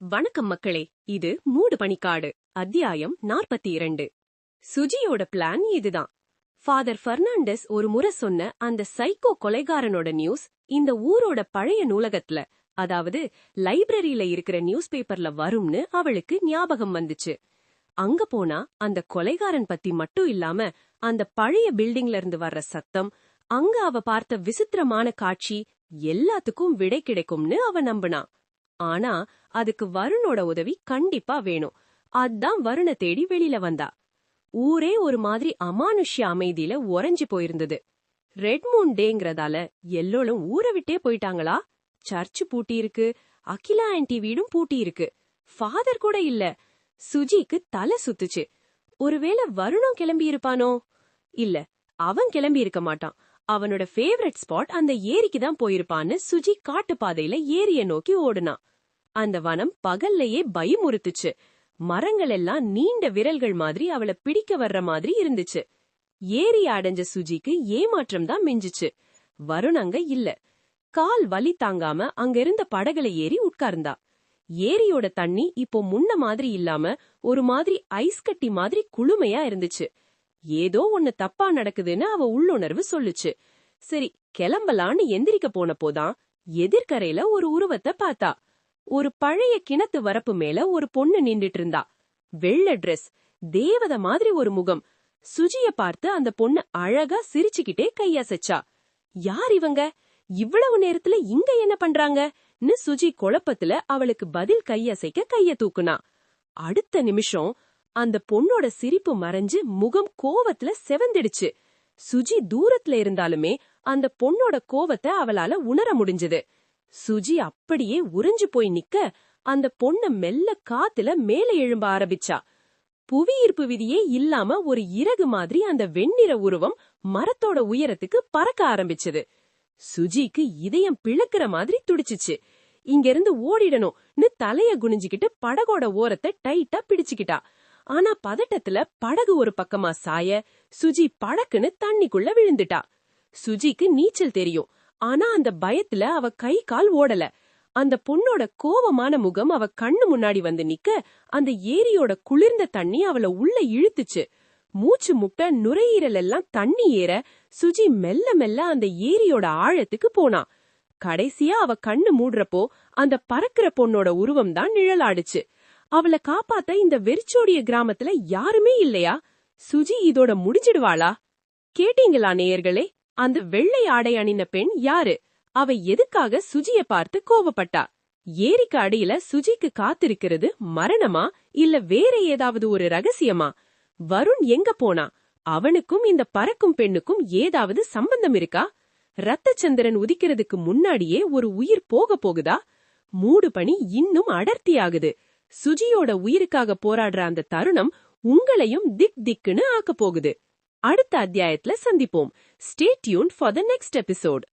வணக்கம் மக்களே இது மூடு பணிக்காடு அத்தியாயம் நாற்பத்தி இரண்டு சுஜியோட பிளான் இதுதான். ஃபாதர் பெர்னாண்டஸ் ஒரு முறை சொன்ன அந்த சைக்கோ கொலைகாரனோட நியூஸ் இந்த ஊரோட பழைய நூலகத்துல அதாவது லைப்ரரியில இருக்கிற நியூஸ் பேப்பர்ல வரும்னு அவளுக்கு ஞாபகம் வந்துச்சு. அங்க போனா அந்த கொலைகாரன் பத்தி மட்டும் இல்லாம அந்த பழைய பில்டிங்ல இருந்து வர்ற சத்தம் அங்க அவ பார்த்த விசித்திரமான காட்சி எல்லாத்துக்கும் விடை கிடைக்கும்னு அவ நம்பினான் ஆனா அதுக்கு வருணோட உதவி கண்டிப்பா வேணும். அதான் வருண தேடி வெளியில வந்தா. ஊரே ஒரு மாதிரி அமானுஷ்ய அமைதியில உறைஞ்சு போயிருந்தது. ரெட் மூன் டேங்கிறதால எல்லோரும் ஊரை விட்டே போயிட்டாங்களா? சர்ச் பூட்டி இருக்கு அகிலா ஆன்டி வீடும் பூட்டி இருக்கு. ஃபாதர் கூட இல்ல. சுஜிக்கு தலை சுத்துச்சு. ஒருவேளை வருணம் கிளம்பி இருப்பானோ? இல்ல அவன் கிளம்பி இருக்க மாட்டான். அவனோட ஃபேவரட் ஸ்பாட் அந்த ஏரிக்கு தான் போயிருப்பான்னு சுஜி காட்டுப்பாதையில ஏரிய நோக்கி ஓடுனான் அந்த வனம் பகல்லையே பயமுறுத்துச்சு. மரங்கள் எல்லாம் நீண்ட விரல்கள் மாதிரி அவளை பிடிக்க வர்ற மாதிரி இருந்துச்சு. ஏரி அடைஞ்ச சுஜிக்கு ஏமாற்றம் தான் மிஞ்சுச்சு. வருண் அங்க இல்ல. கால் வலி தாங்காம அங்க இருந்த படகுல ஏறி உட்கார்ந்தா. ஏரியோட தண்ணி இப்போ முன்ன மாதிரி இல்லாம ஒரு மாதிரி ஐஸ் கட்டி மாதிரி குளுமையா இருந்துச்சு. ஏதோ ஒண்ணு தப்பா நடக்குதுன்னு அவ உள்ளுணர்வு சொல்லுச்சு. சரி கிளம்பலான்னு எந்திரிக்க போனப்போதான் எதிர்கரையில ஒரு உருவத்தை பார்த்தா. ஒரு பழைய கிணத்து வரப்பு மேல ஒரு பொண்ணு நின்றுட்டு இருந்தா. வெள்ள ட்ரெஸ் தேவத மாதிரி ஒரு முகம். சுஜிய பார்த்து அந்த பொண்ணு அழகா சிரிச்சுக்கிட்டே கையசைச்சா யார் இவங்க? இவ்வளவு நேரத்துல இங்க என்ன பண்றாங்கன்னு? சுஜி குழப்பத்துல அவளுக்கு பதில் கையசைக்க கைய தூக்குனா. அடுத்த நிமிஷம் அந்த பொண்ணோட சிரிப்பு மறைஞ்சு முகம் கோவத்துல செவந்திடுச்சு. சுஜி தூரத்துல இருந்தாலுமே அந்த பொண்ணோட கோவத்தை அவளால உணர முடிஞ்சது. சுஜி அப்படியே உறிஞ்சு போய் நிக்க அந்த பொண்ணு மெல்ல காத்துல மேல எழும்ப ஆரம்பிச்சா. புவியீர்ப்பு விதியே இல்லாம ஒரு இறகு மாதிரி அந்த வெண்ணிற உருவம் மரத்தோட உயரத்துக்கு பறக்க ஆரம்பிச்சது. சுஜிக்கு இதயம் பிளக்குற மாதிரி துடிச்சுச்சு. இங்கிருந்து ஓடிடணும்னு தலைய குனிஞ்சுகிட்டு படகோட ஓரத்தை டைட்டா பிடிச்சுக்கிட்டா. ஆனா பதட்டத்துல படகு ஒரு பக்கமா சாய சுஜி படக்குன்னு தண்ணிக்குள்ள விழுந்துட்டா. சுஜிக்கு நீச்சல் தெரியும். ஆனா அந்த பயத்துல அவ கை கால் ஓடல. அந்த பொண்ணோட கோவமான முகம் அவ கண்ணு முன்னாடி வந்து நிக்க அந்த ஏரியோட குளிர்ந்த தண்ணி அவள உள்ள இழுத்துச்சு. மூச்சு முட்ட நுரையீரல் எல்லாம் தண்ணி ஏற சுஜி மெல்ல மெல்ல அந்த ஏரியோட ஆழத்துக்கு போனா. கடைசியா அவ கண்ணு மூடுறப்போ அந்த பறக்கிற பொண்ணோட உருவம் தான் நிழலாடுச்சு. அவளை காப்பாத்த இந்த வெறிச்சோடிய கிராமத்துல யாருமே இல்லையா? சுஜி இதோட முடிஞ்சிடுவாளா? கேட்டீங்களா நேயர்களே? அந்த வெள்ளை ஆடை அணிந்த பெண் யாரு? அவ எதுக்காக சுஜிய பார்த்து கோவப்பட்டா? ஏரிக்கு அடியில சுஜிக்கு காத்திருக்கிறது மரணமா? இல்ல வேற ஏதாவது ஒரு ரகசியமா? வருண் எங்க போனா? அவனுக்கும் இந்த பறக்கும் பெண்ணுக்கும் ஏதாவது சம்பந்தம் இருக்கா? ரத்தச்சந்திரன் உதிக்கிறதுக்கு முன்னாடியே ஒரு உயிர் போக போகுதா? மூடு பணி இன்னும் அடர்த்தியாகுது. சுஜியோட உயிருக்காக போராடுற அந்த தருணம் உங்களையும் திக் திக்குன்னு ஆக்க போகுது. அடுத்த அத்தியாயத்துல சந்திப்போம். Stay tune for the next episode